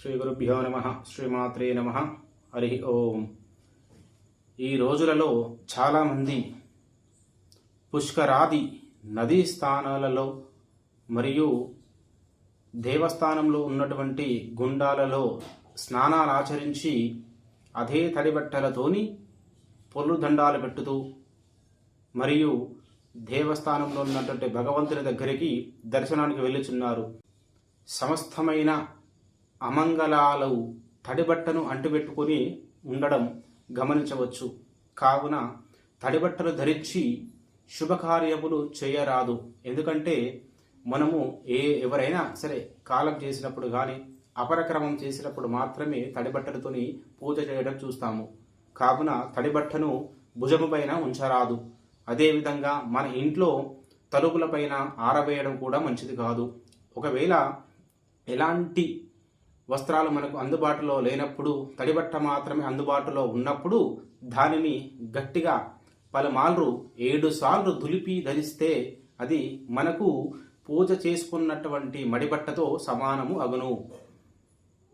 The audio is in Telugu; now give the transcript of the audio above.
శ్రీ గురుభ్యో నమ శ్రీమాత్రే నమ హరి ఓం. ఈ రోజులలో చాలామంది పుష్కరాది నదీ స్థానాలలో మరియు దేవస్థానంలో ఉన్నటువంటి గుండాలలో స్నానాలు ఆచరించి అదే తడిబట్టలతోని బట్టలతోని దండాలు పెట్టుతూ మరియు దేవస్థానంలో ఉన్నటువంటి భగవంతుని దగ్గరికి దర్శనానికి వెళ్ళుచున్నారు. సమస్తమైన అమంగళాలు తడిబట్టను అంటుపెట్టుకొని ఉండడం గమనించవచ్చు. కావున తడిబట్టలు ధరించి శుభకార్యములు చేయరాదు. ఎందుకంటే మనము ఏ ఎవరైనా సరే కాలం చేసినప్పుడు కానీ అపరక్రమం చేసినప్పుడు మాత్రమే తడిబట్టలతోని పూజ చేయడం చూస్తాము. కావున తడిబట్టను భుజము పైన ఉంచరాదు. అదేవిధంగా మన ఇంట్లో తలుపులపైన ఆరవేయడం కూడా మంచిది కాదు. ఒకవేళ ఎలాంటి వస్త్రాలు మనకు అందుబాటులో లేనప్పుడు తడిబట్ట మాత్రమే అందుబాటులో ఉన్నప్పుడు దానిని గట్టిగా పలుమార్లు ఏడు సార్లు దులిపి ధరిస్తే అది మనకు పూజ చేసుకున్నటువంటి మడిబట్టతో సమానము అగును.